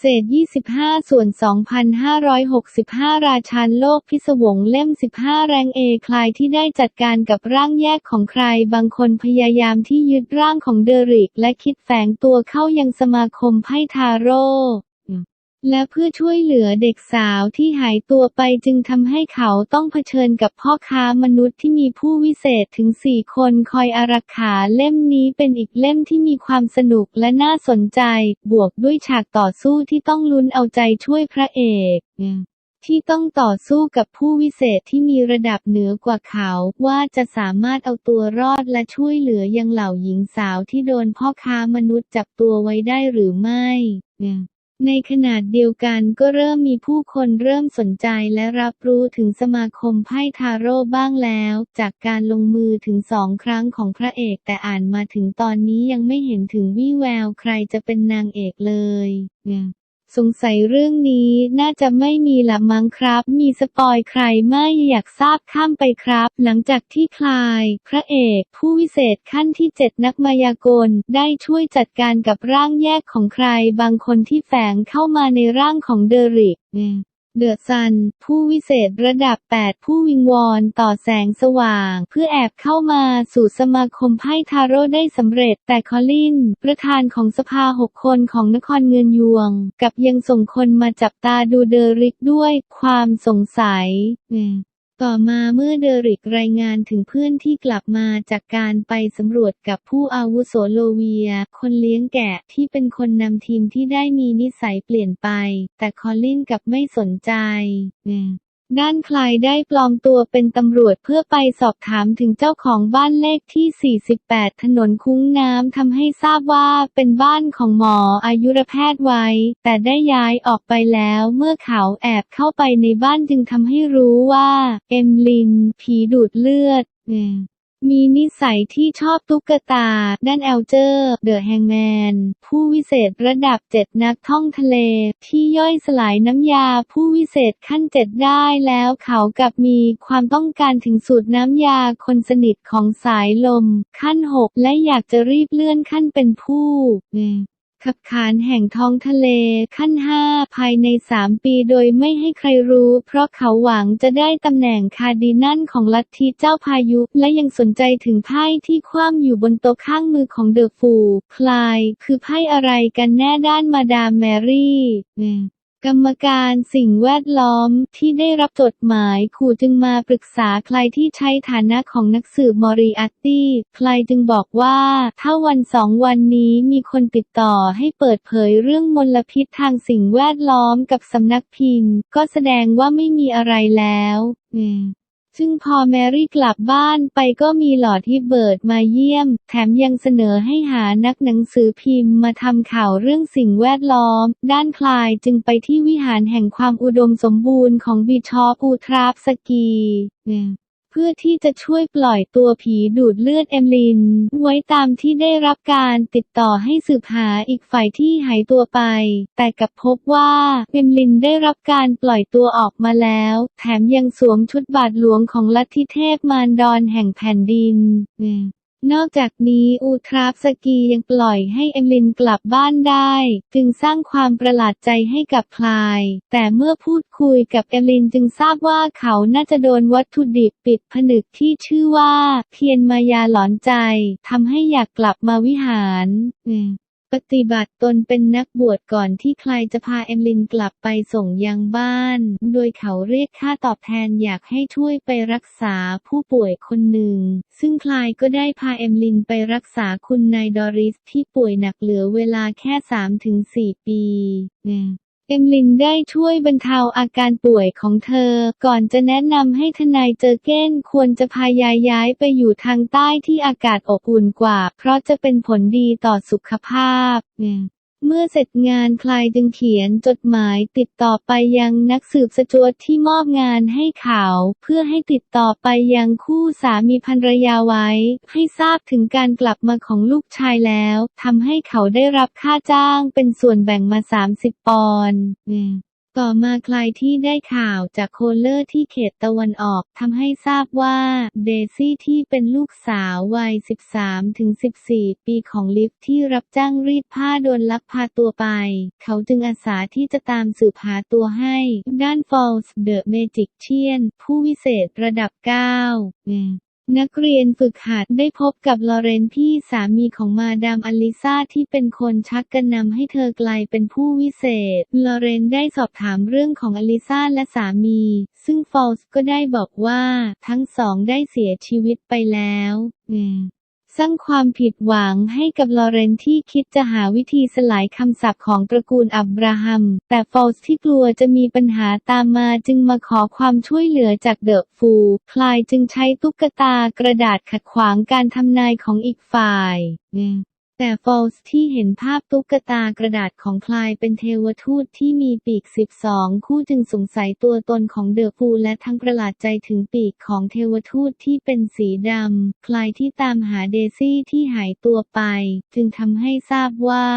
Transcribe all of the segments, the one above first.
เศษ 25 ส่วน 2,565 ราชานโลกพิศวงเล่ม 15 แรงเอคลายที่ได้จัดการกับร่างแยกของใครบางคนพยายามที่ยึดร่างของเดริก และคิดแฝงตัวเข้ายังสมาคมไพ่ทาโร่ และเพื่อช่วยเหลือเด็กสาวที่หายตัวไปจึงทำให้เขาต้องเผชิญกับพ่อค้ามนุษย์ที่มีผู้วิเศษถึงสี่คนคอยอารักขาเล่มนี้เป็นอีกเล่มที่มีความสนุกและน่าสนใจ บวกด้วยฉากต่อสู้ที่ต้องลุ้นเอาใจช่วยพระเอกที่ต้องต่อสู้กับผู้วิเศษที่มีระดับเหนือกว่าเขา ว่าจะสามารถเอาตัวรอดและช่วยเหลือยังเหล่าหญิงสาวที่โดนพ่อค้ามนุษย์จับตัวไว้ได้หรือไม่ ในขนาดเดียวกันก็เริ่มมีผู้คนเริ่มสนใจและรับรู้ถึงสมาคมไพ่ทาโร่บ้างแล้ว จากการลงมือถึงสองครั้งของพระเอกแต่อ่านมาถึงตอนนี้ยังไม่เห็นถึงวี่แววใครจะเป็นนางเอกเลย สงสัยเรื่องนี้น่าจะไม่มีละมั้งครับ มีสปอยใครไม่อยากทราบข้ามไปครับ หลังจากที่คลาย พระเอก ผู้วิเศษขั้นที่เจ็ดนักมายากล ได้ช่วยจัดการกับร่างแยกของใครบางคนที่แฝงเข้ามาในร่างของเดริก เดอะซัน ผู้วิเศษระดับ 8 ผู้วิงวอนต่อแสงสว่าง เพื่อแอบเข้ามาสู่สมาคมไพ่ทาโร่ได้สำเร็จ แต่คอลลิน ประธานของสภา 6 คนของนครเงินยวง กับยังส่งคนมาจับตาดูเดอริกด้วยความสงสัย ต่อมาเมื่อเดริกรายงานถึงเพื่อนที่กลับมาจากการไปสำรวจกับผู้อาวุโสโลเวีย คนเลี้ยงแกะที่เป็นคนนำทีมที่ได้มีนิสัยเปลี่ยนไป แต่คอลลินกับไม่สนใจ ด้านใครได้ปลอมตัวเป็นตำรวจเพื่อไปสอบถามถึงเจ้าของบ้านเลขที่ 48 ถนนคุ้งน้ำทำให้ทราบว่าเป็นบ้านของหมออายุรแพทย์ไว้ แต่ได้ย้ายออกไปแล้วเมื่อเขาแอบเข้าไปในบ้านจึงทำให้รู้ว่า เอ็มลิน ผีดูดเลือด มีนิสัยที่ชอบตุ๊กตา ด้านแอลเจอร์ เดอะแฮงแมน ผู้วิเศษระดับเจ็ดนักท่องทะเล ที่ย่อยสลายน้ำยาผู้วิเศษขั้นเจ็ดได้แล้วเขากับมีความต้องการถึงสูตรน้ำยาคนสนิทของสายลม ขั้นหกและอยากจะรีบเลื่อนขั้นเป็นผู้ ขับขานแห่งท้องทะเลขั้นห้าภายในสามปีโดยไม่ให้ใครรู้ เพราะเขาหวังจะได้ตำแหน่งคาร์ดินัลของลัทธิเจ้าพายุ และยังสนใจถึงไพ่ที่คว่ำอยู่บนโต๊ะข้างมือของเดอะฟู คลาย คือไพ่อะไรกันแน่ด้านมาดามแมรี่ กรรมการสิ่งแวดล้อมที่ได้รับจดหมายขู่จึงมาปรึกษาใครที่ใช้ฐานะของนักสืบมอริอาร์ตี้ ใครจึงบอกว่า ถ้าวันสองวันนี้มีคนติดต่อให้เปิดเผยเรื่องมลพิษทางสิ่งแวดล้อมกับสำนักพิมพ์ ก็แสดงว่าไม่มีอะไรแล้ว ซึ่งพอแมรี่กลับบ้านไปก็มีหลอดที่เบิร์ดมาเยี่ยม แถมยังเสนอให้หานักหนังสือพิมพ์มาทำข่าวเรื่องสิ่งแวดล้อม ด้านคลายจึงไปที่วิหารแห่งความอุดมสมบูรณ์ของบิชอปูทราฟสกี พื่อที่จะช่วยปล่อยตัวผีดูดเลือดเอมลิน ไว้ตามที่ได้รับการติดต่อให้สืบหาอีกฝ่ายที่หายตัวไป แต่กลับพบว่าเอมลินได้รับการปล่อยตัวออกมาแล้ว แถมยังสวมชุดบาทหลวงของลัทธิเทพมารดอนแห่งแผ่นดิน นอกจากนี้อูทราฟสกียังปล่อยให้เอมลินกลับบ้านได้ จึงสร้างความประหลาดใจให้กับพลาย แต่เมื่อพูดคุยกับเอมลินจึงทราบว่าเขาน่าจะโดนวัตถุดิบปิดผนึกที่ชื่อว่าเทียนมายาหลอนใจทำให้อยากกลับมาวิหาร ปฏิบัติตนเป็นนักบวชก่อนที่ใครจะพาเอมลินกลับไปส่งยังบ้าน โดยเขาเรียกค่าตอบแทนอยากให้ช่วยไปรักษาผู้ป่วยคนหนึ่ง ซึ่งคลายก็ได้พาเอมลินไปรักษาคุณนายดอริสที่ป่วยหนักเหลือเวลาแค่ 3-4 ปี เอมลินได้ช่วยบรรเทาอาการป่วยของเธอ ก่อนจะแนะนำให้ทนายเจอเก้นควรจะพายายย้ายไปอยู่ทางใต้ที่อากาศอบอุ่นกว่า เพราะจะเป็นผลดีต่อสุขภาพ เมื่อเสร็จงานคลายจึงเขียนจดหมายติดต่อไปยังนักสืบสจวดที่มอบงานให้เขา เพื่อให้ติดต่อไปยังคู่สามีภรรยาไว้ ให้ทราบถึงการกลับมาของลูกชายแล้วทำให้เขาได้รับค่าจ้างเป็นส่วนแบ่งมา 30 ปอนด์ ต่อมาใครที่ได้ข่าวจากโคลเลอร์ที่เขตตะวันออกทำให้ทราบว่า เดซี่ที่เป็นลูกสาววัย 13-14 ปีของลิฟที่รับจ้างรีดผ้าโดนลักพาตัวไป เขาจึงอาสาที่จะตามสืบหาตัวให้ ด้าน Falls The Magician ผู้วิเศษระดับ 9 นักเรียนฝึกหัดได้พบกับลอเรนพี่สามีของมาดามอลิซาที่เป็นคนชักกระนำให้เธอกลายเป็นผู้วิเศษ ลอเรนได้สอบถามเรื่องของอลิซาและสามี ซึ่งฟอลส์ก็ได้บอกว่า ทั้งสองได้เสียชีวิตไปแล้ว อืม สร้างความผิดหวังให้กับลอเรนที่คิดจะหาวิธีสลายคำสั์ของตระกูลอับราฮัม แต่ฟอลส์ที่กลัวจะมีปัญหาตามมาจึงมาขอความช่วยเหลือจากเดอะฟู คลายจึงใช้ตุ๊กตากระดาษขัดขวางการทำนายของอีกฝ่าย แต่ฟอลส์ที่เห็นภาพตุ๊กตากระดาษของคลายเป็นเทวทูตที่มีปีก 12 คู่จึงสงสัยตัวตนของเดอะฟูและทั้งประหลาดใจถึงปีกของเทวทูตที่เป็นสีดำ คลายที่ตามหาเดซี่ที่หายตัวไป จึงทำให้ทราบว่า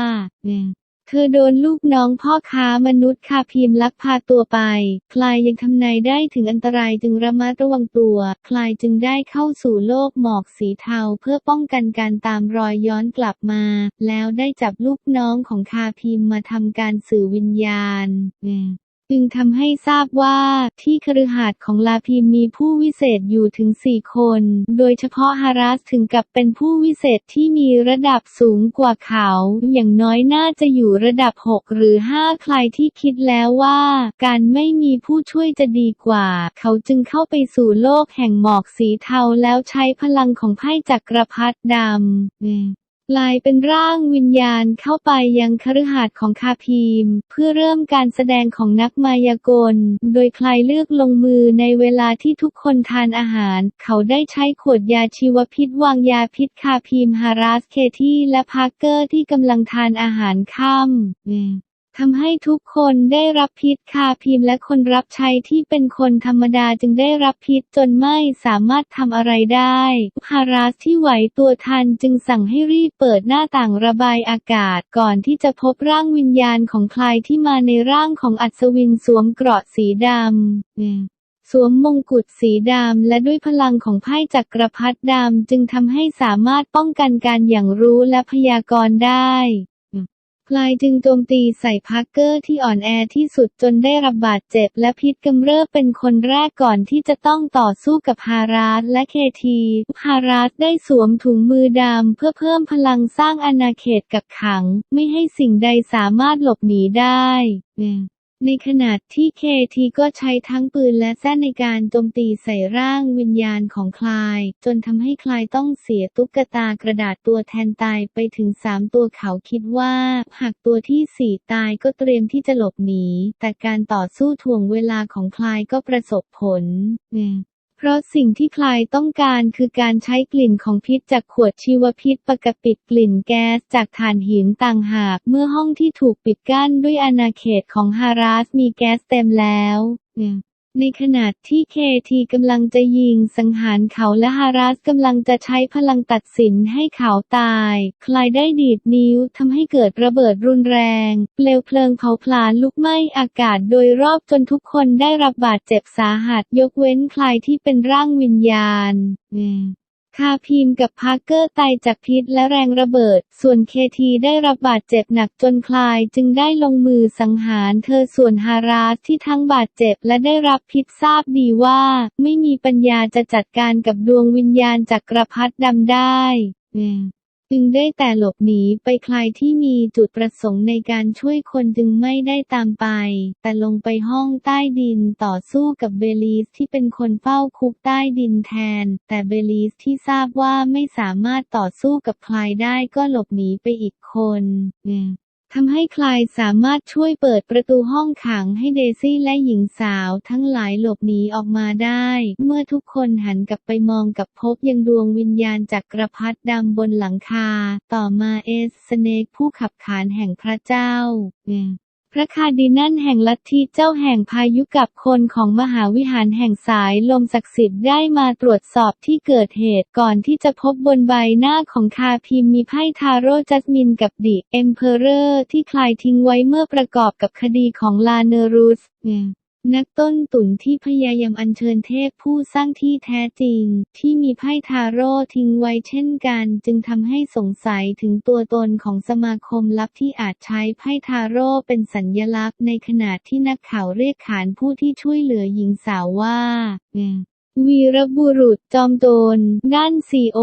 เธอโดนลูกน้องพ่อค้ามนุษย์คาพิมพ์ลักพาตัวไป คลายยังทำนายได้ถึงอันตรายจึงระมัดระวังตัว คลายจึงได้เข้าสู่โลกหมอกสีเทาเพื่อป้องกันการตามรอยย้อนกลับมา แล้วได้จับลูกน้องของคาพิมพ์มาทำการสื่อวิญญาณ จึงทำให้ทราบว่าที่คฤหาสน์ของลาพิมมีผู้วิเศษอยู่ถึงสี่คน โดยเฉพาะฮารัสถึงกับเป็นผู้วิเศษที่มีระดับสูงกว่าเขา อย่างน้อยน่าจะอยู่ระดับ 6 หรือ 5 ใครที่คิดแล้วว่า การไม่มีผู้ช่วยจะดีกว่า เขาจึงเข้าไปสู่โลกแห่งหมอกสีเทาแล้วใช้พลังของไพ่จักรพรรดิดำ กลายเป็นร่างวิญญาณเข้าไปยังคฤหาสน์ของคาพีม เพื่อเริ่มการแสดงของนักมายากล โดยใครเลือกลงมือในเวลาที่ทุกคนทานอาหาร เขาได้ใช้ขวดยาชีวพิษวางยาพิษคาพีมฮารัสเคที่และพาร์เกอร์ที่กำลังทานอาหารค่ำอืม ทำให้ทุกคนได้รับพิษคาพิมและคนรับใช้ที่เป็นคนธรรมดาจึงได้รับพิษจนไม่สามารถทำอะไรได้ฮาราสที่ไหวตัวทันจึงสั่งให้รีบเปิดหน้าต่างระบายอากาศก่อนที่จะพบร่างวิญญาณของใครที่มาในร่างของอัศวินสวมเกราะสีดำสวมมงกุฎสีดำและด้วยพลังของไพ่จักรพรรดิดำจึงทำให้สามารถป้องกันการอย่างรู้และพยากรณ์ได้ คลายจึงโจมตีใส่พาร์เกอร์ที่อ่อนแอที่สุดจนได้รับบาดเจ็บและพิษกำเริบเป็นคนแรกก่อนที่จะต้องต่อสู้กับฮาราสและเคทีฮาราสได้สวมถุงมือดำเพื่อเพิ่มพลังสร้างอาณาเขตกับขัง ไม่ให้สิ่งใดสามารถหลบหนีได้ ในขณะที่เคทีก็ใช้ทั้งปืนและแส้นในการโจมตีใส่ร่างวิญญาณของคลาย จนทำให้คลายต้องเสียตุ๊กตากระดาษตัวแทนตายไปถึง3ตัวเขาคิดว่า หากตัวที่สี่ตายก็เตรียมที่จะหลบหนีแต่การต่อสู้ถ่วงเวลาของคลายก็ประสบผล เพราะสิ่งที่คลายต้องการคือการใช้กลิ่นของพิษจากขวดชีวพิษปกปิดกลิ่นแก๊สจากถ่านหินต่างหาก เมื่อห้องที่ถูกปิดกั้นด้วยอาณาเขตของฮารัสมีแก๊สเต็มแล้ว ในขณะที่เคทีกำลังจะยิงสังหารเขาและฮารัสกำลังจะใช้พลังตัดสินให้เขาตาย คลายได้ดีดนิ้วทำให้เกิดระเบิดรุนแรง เปลวเพลิงเผาผลาญลุกไหม้อากาศโดยรอบจนทุกคนได้รับบาดเจ็บสาหัส ยกเว้นคลายที่เป็นร่างวิญญาณ คาพิมกับพาร์เกอร์ตายจากพิษและแรงระเบิด ส่วนเคทีได้รับบาดเจ็บหนักจนคลาย จึงได้ลงมือสังหารเธอส่วนฮาราสที่ทั้งบาดเจ็บและได้รับพิษทราบดีว่า ไม่มีปัญญาจะจัดการกับดวงวิญญาณจักรพรรดิดำได้ จึงได้แต่หลบหนีไปใครที่มีจุดประสงค์ในการช่วยคนจึงไม่ได้ตามไป แต่ลงไปห้องใต้ดินต่อสู้กับเบลีสที่เป็นคนเฝ้าคุกใต้ดินแทน แต่เบลีสที่ทราบว่าไม่สามารถต่อสู้กับใครได้ก็หลบหนีไปอีกคนอืม ทำให้คลายสามารถช่วยเปิดประตูห้องขังให้เดซี่และหญิงสาวทั้งหลายหลบหนีออกมาได้ เมื่อทุกคนหันกลับไปมองกับพบยังดวงวิญญาณจากกระพัดดำบนหลังคา ต่อมาเอสสเนกผู้ขับขานแห่งพระเจ้าอืม พระคาร์ดินัลแห่งลัทธิเจ้าแห่งพายุกับคนของมหาวิหารแห่งสายลมศักดิ์สิทธิ์ได้มาตรวจสอบที่เกิดเหตุก่อนที่จะพบบนใบหน้าของคาพิมมีไพ่ทาโร่จัสมินกับดิเอ็มเพอเรอร์ที่คลายทิ้งไว้เมื่อประกอบกับคดีของลาเนรูส นักต้นตุนที่พยายามอัญเชิญเทพผู้สร้างที่แท้จริง ที่มีไพ่ทาโร่ทิ้งไว้เช่นกัน จึงทำให้สงสัยถึงตัวตนของสมาคมลับที่อาจใช้ไพ่ทาโร่เป็นสัญลักษณ์ในขณะที่นักข่าวเรียกขานผู้ที่ช่วยเหลือหญิงสาวว่า วีรบุรุษจอมโจรด้านซีโอ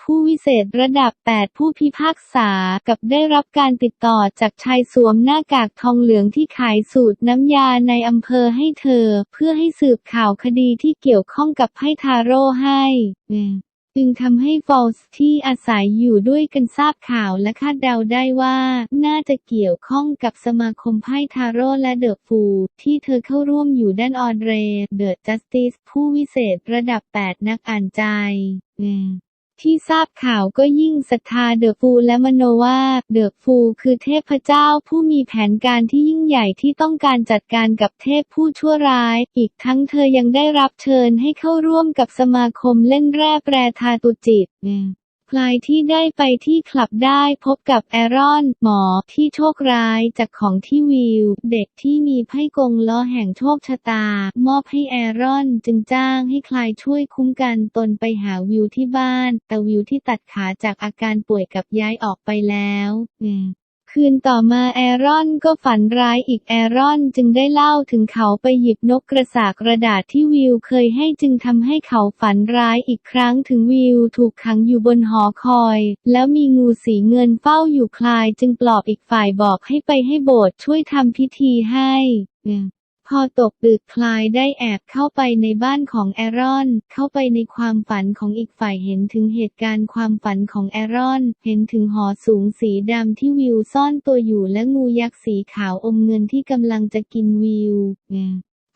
ผู้วิเศษระดับ 8 ผู้พิพากษา กับได้รับการติดต่อจากชายสวมหน้ากากทองเหลืองที่ขายสูตรน้ำยาในอำเภอให้เธอ เพื่อให้สืบข่าวคดีที่เกี่ยวข้องกับไพ่ทาโร่ให้ จึงทำให้ฟอลส์ที่อาศัยอยู่ด้วยกันทราบข่าวและคาดเดาได้ว่า น่าจะเกี่ยวข้องกับสมาคมไพ่ทาโร่และเดอะฟูที่เธอเข้าร่วมอยู่ด้านออเดรเดอะจัสติสผู้วิเศษระดับ 8 นักอ่านใจ ที่ทราบข่าวก็ยิ่งศรัทธาเดอะฟูและมโนว่าเดอะฟูคือเทพเจ้าผู้มีแผนการที่ยิ่งใหญ่ที่ต้องการจัดการกับเทพผู้ชั่วร้าย อีกทั้งเธอยังได้รับเชิญให้เข้าร่วมกับสมาคมเล่นแร่แปรธาตุจิต พลายที่ได้ไปที่คลับได้พบกับแอรอน หมอที่โชคร้ายจากของที่วิว เด็กที่มีไพ่กงล้อแห่งโชคชะตา มอบให้แอรอนจึงจ้างให้คลายช่วยคุ้มกันตนไปหาวิวที่บ้าน แต่วิวที่ตัดขาจากอาการป่วยกับย้ายออกไปแล้ว คืนต่อมาแอรอนก็ฝันร้ายอีกแอรอนจึงได้เล่าถึงเขาไปหยิบนกกระสากกระดาษที่วิวเคยให้จึงทำให้เขาฝันร้ายอีกครั้งถึงวิวถูกขังอยู่บนหอคอย แล้วมีงูสีเงินเฝ้าอยู่คลายจึงปลอบอีกฝ่ายบอกให้ไปให้โบสถ์ช่วยทำพิธีให้ พอตกดึกคลายได้แอบเข้าไปในบ้านของแอรอน เข้าไปในความฝันของอีกฝ่ายเห็นถึงเหตุการณ์ความฝันของแอรอน เห็นถึงหอสูงสีดำที่วิวซ่อนตัวอยู่และงูยักษ์สีขาวอมเงินที่กำลังจะกินวิว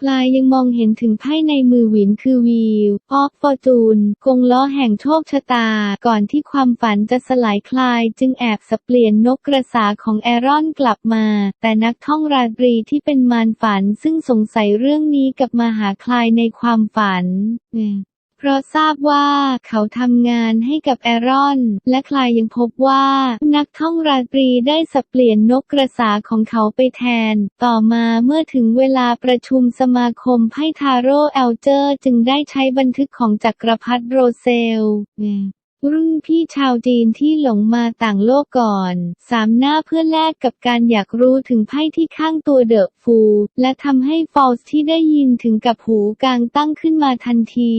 ปลายยังมองเห็นถึงไพ่ในมือหวินคือวิวออฟฟอร์จูนกงล้อแห่งโชคชะตา ก่อนที่ความฝันจะสลายคลายจึงแอบสเปลี่ยนนกกระสาของแอรอนกลับมา แต่นักท่องราตรีที่เป็นมารฝันซึ่งสงสัยเรื่องนี้กับมาหาคลายในความฝัน เพราะทราบว่าเขาทำงานให้กับแอรอน และคลายยังพบว่านักท่องราตรีได้สับเปลี่ยนนกกระสาของเขาไปแทน ต่อมาเมื่อถึงเวลาประชุมสมาคมไพ่ทาโร่เอลเจอร์ จึงได้ใช้บันทึกของจักรพรรดิโรเซลรุ่นพี่ชาวจีนที่หลงมาต่างโลกก่อน สามหน้าเพื่อแลกกับการอยากรู้ถึงไพ่ที่ข้างตัวเดอะฟู และทำให้ฟอลส์ที่ได้ยินถึงกับหูกลางตั้งขึ้นมาทันที